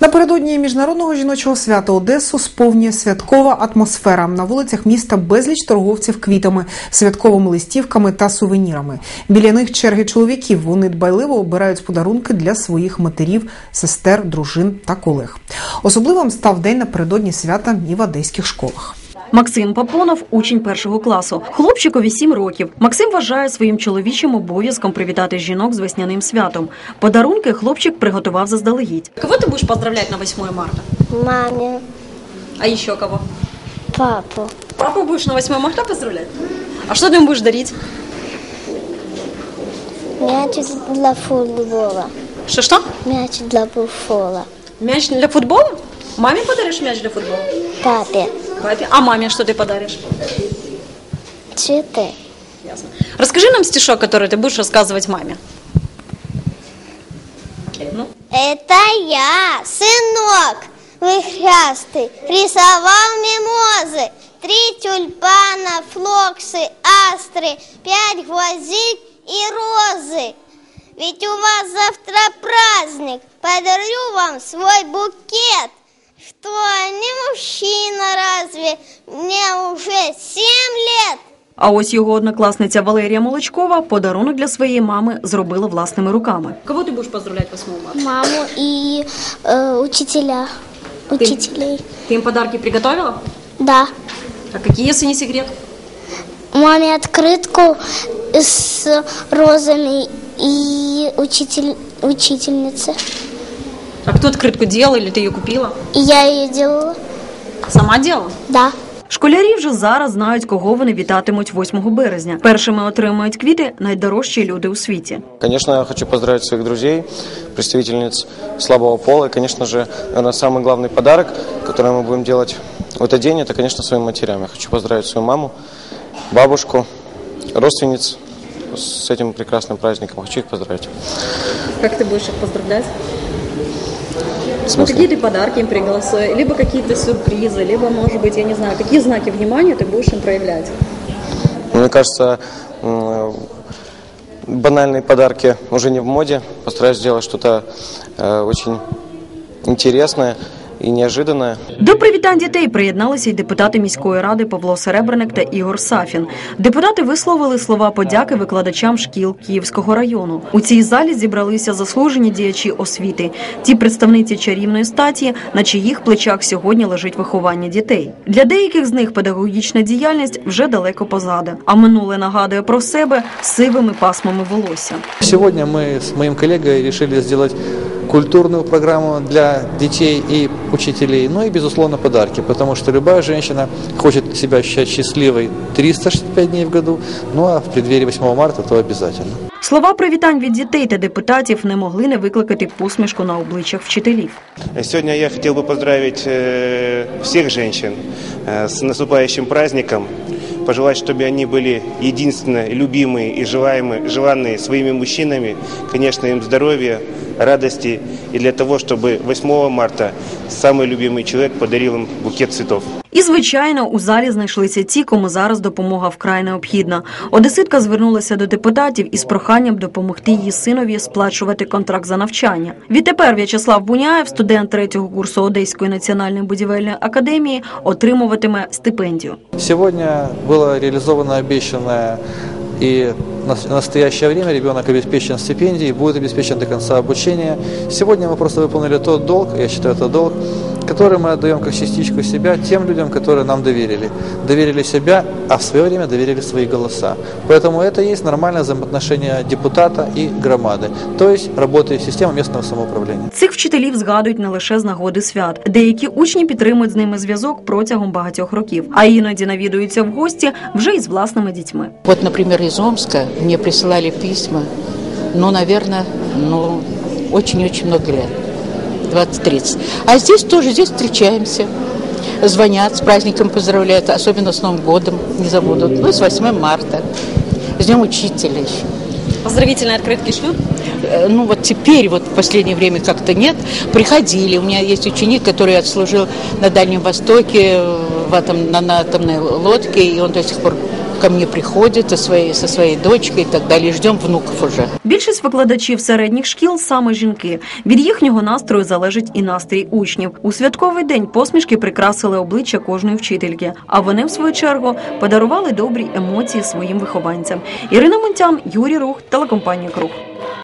Напередодні міжнародного жіночого свята Одесу сповнює святкова атмосфера. На вулицях міста безліч торговців квітами, святковими листівками та сувенірами. Біля них черги чоловіків. Вони дбайливо обирають подарунки для своїх матерів, сестер, дружин та колег. Особливим став день напередодні свята і в одеських школах. Максим Папонов учень першого класу. Хлопчикові сім років. Максим вважає своїм чоловічим обов'язком привітати жінок з весняним святом. Подарунки хлопчик приготував заздалегідь. Кого ти будеш поздравляти на 8 марта? Маме, А ще кого? папу, Папу будешь на 8 марта поздравлять? А что ты ему будешь дарить? мяч для футбола, Что-что? мяч для футбола, Мяч для футбола? Маме подаришь мяч для футбола? папе, Папе? А маме что ты подаришь? цветы. Ясно. Расскажи нам стишок, который ты будешь рассказывать маме. Ну, Это я, сынок, выхрястый, рисовал мимозы, три тюльпана, флоксы, астры, пять гвоздик и розы. Ведь у вас завтра праздник, подарю вам свой букет. Что, не мужчина разве? Мне уже семь лет. А ось його однокласниця Валерія Молочкова подарунок для своєї мами зробила власними руками. Кого ти будеш поздравляти 8 марта? Маму и э, учителя. Учителей. Ты им подарки приготовила? Да. А какие, если не секрет? Маме открытку с розами и учитель, учительнице. А кто открытку делал или ты ее купила? И я ее делала. Сама делала? Да. Школярі вже зараз знають, кого вони вітатимуть 8 березня. Першими отримують квіти найдорожчі люди у світі. Конечно, я хочу поздравить своих друзей, представительниц слабого пола. И, конечно же, наверное, самый главный подарок, который мы будем делать в этот день, это, конечно, своим матерям. Я хочу поздравить свою маму, бабушку, родственниц с этим прекрасным праздником. Хочу их поздравить. Как ты будешь их поздравлять? Ну, какие ты подарки им пригласил, либо какие-то сюрпризы, либо, может быть, я не знаю, какие знаки внимания ты будешь им проявлять? Мне кажется, м, банальные подарки уже не в моде. Постараюсь сделать что-то э, очень интересное и неожиданное. До привітань дітей приєдналися й депутати міської ради Павло Серебренник та Ігор Сафін. Депутати висловили слова подяки викладачам шкіл Київського району. У цій залі зібралися заслужені діячі освіти, ті представниці чарівної статі, на чиїх плечах сьогодні лежить виховання дітей. Для деяких з них педагогічна діяльність вже далеко позаду, а минуле нагадує про себе сивими пасмами волосся. Сегодня мы с моим коллегой решили сделать культурную программу для детей и учителей, ну и, безусловно, подарки, потому что любая женщина хочет себя ощущать счастливой 365 дней в году, ну а в преддверии 8 марта то обязательно. Слова привітань від дітей та депутатів не могли не викликати посмішку на обличчях вчителів. Сегодня я хотел бы поздравить э, всех женщин э, с наступающим праздником, пожелать, чтобы они были единственно любимые и желаемые, желанные своими мужчинами, конечно, им здоровья, радости и для того, чтобы 8 марта самый любимый человек подарил им букет цветов. І, звичайно, у залі знайшлися ті, кому зараз допомога вкрай необхідна. Одеситка звернулася до депутатів із проханням допомогти її синові сплачувати контракт за навчання. Відтепер В'ячеслав Буняєв, студент третього курсу Одеської національної будівельної академії, отримуватиме стипендію. Сегодня было реализовано обещанное и в настоящее время ребенок обеспечен стипендией, будет обеспечен до конца обучения. Сегодня мы просто выполнили тот долг, я считаю, это долг, который мы отдаем как частичку себя тем людям, которые нам доверили. Доверили себя, а в свое время доверили свои голоса. Поэтому это и есть нормальное взаимоотношение депутата и громады, то есть работает система местного самоуправления. Цих вчителів згадують не лише з нагоди свят. Деякі учні підтримують з ними зв'язок протягом багатьох років, а іноді навідуються в гості вже із власними дітьми. Вот, например, из Омска мне присылали письма, ну, наверное, ну, очень-очень много лет, 20-30. А здесь тоже, здесь встречаемся, звонят, с праздником поздравляют, особенно с Новым годом, не забудут, ну, и с 8 марта, с Днем Учителя еще. Поздравительні відкритки шлют? Э, Ну вот теперь, вот в последнее время как-то нет. Приходили. У меня есть ученик, который отслужил на Дальнем Востоке в атом, на, на атомной лодке, и он до сих пор ко мне приходят со своей, со своей дочкой и так далее. Ждем внуков уже. Більшість викладачів середніх шкіл саме жінки. Від їхнього настрою залежить і настрій учнів. У святковий день посмішки прикрасили обличчя кожної вчительки. А вони, в свою чергу, подарували добрі емоції своїм вихованцям. Ірина Мунтян, Юрій Рух, телекомпанія Круг.